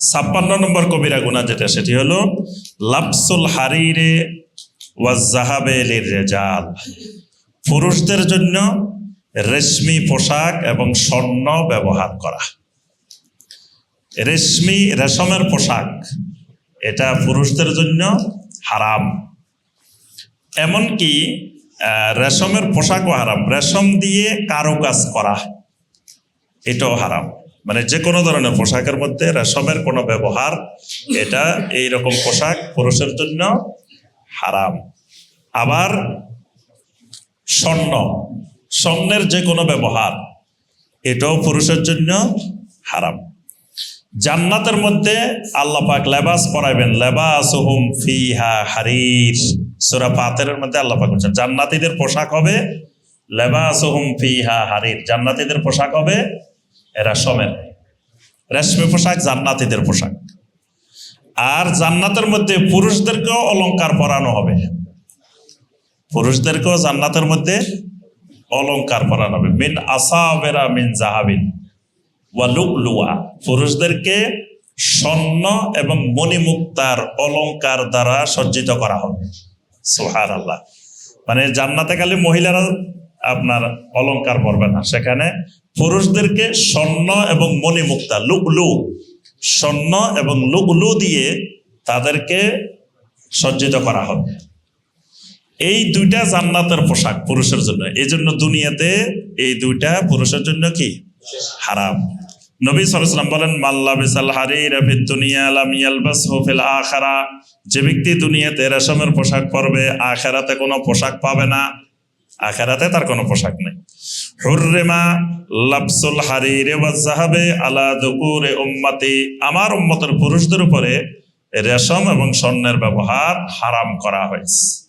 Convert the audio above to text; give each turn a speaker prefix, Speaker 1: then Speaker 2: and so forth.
Speaker 1: ছাপ্পান্ন নম্বর কবিরা গুণা যেটা, সেটি হলো লাপসুল হারিরে ওয়াজাহাবে রেজাল পুরুষদের জন্য রেশমি পোশাক এবং স্বর্ণ ব্যবহার করা। রেশমি, রেশমের পোশাক, এটা পুরুষদের জন্য হারাম। এমনকি রেশমের পোশাকও হারাম। রেশম দিয়ে কারুকাজ করা, এটাও হারাম। মানে যে কোনো ধরনের পোশাকের মধ্যে রেশমের কোনো ব্যবহার, এটা এই রকম পোশাক পুরুষের জন্য হারাম। আবার স্বর্ণ, স্বর্ণের যে কোনো ব্যবহার, এটাও পুরুষের জন্য হারাম। জান্নাতের মধ্যে আল্লাহ পাক লেবাস পরাইবেন লেবাস হুম ফিহা হারির। সুরা পাতের মধ্যে আল্লাহ পাক বলছেন, জান্নাতীদের পোশাক হবে লেবাস হুম ফিহা হারির। জান্নাতীদের পোশাক হবে রেশমের, রেশমি পোশাক, জান্নাতীদের পোশাক। আর জান্নাতের মধ্যে পুরুষদেরকেও অলঙ্কার পরানো হবে। পুরুষদেরকেও জান্নাতের মধ্যে অলংকার পরানো হবে। মিন আসাবেরা মিন জাহাবিন ওয়ালুকলুয়া পুরুষদেরকে স্বর্ণ এবং মণিমুক্তার অলঙ্কার দ্বারা সজ্জিত করা হবে। সোহার আল্লাহ মানে জান্নাতে খালি মহিলারা আপনার অলংকার পরবে না। সেখানে পুরুষদেরকে স্বর্ণ এবং মণিমুক্তা লুকলু স্বর্ণ এবং লুকলু দিয়ে তাদেরকে সজ্জিত করা হবে। এই দুইটা জান্নাতের পোশাক পুরুষের জন্য। এই জন্য দুনিয়াতে এই দুইটা পুরুষের জন্য কি? হারাম। নবী সাল্লাম বলেন যে ব্যক্তি দুনিয়াতে রেশমের পোশাক পরবে, আখেরাতে কোনো পোশাক পাবে না। আখেরাতে তার কোনো পোশাক নেই। হুররেমা লাপসুল হারিরে ওয়া জাহাবে আলা দুকুরে উম্মাতি, আমার উম্মতের পুরুষদের উপরে রেশম এবং স্বর্ণের ব্যবহার হারাম করা হয়েছে।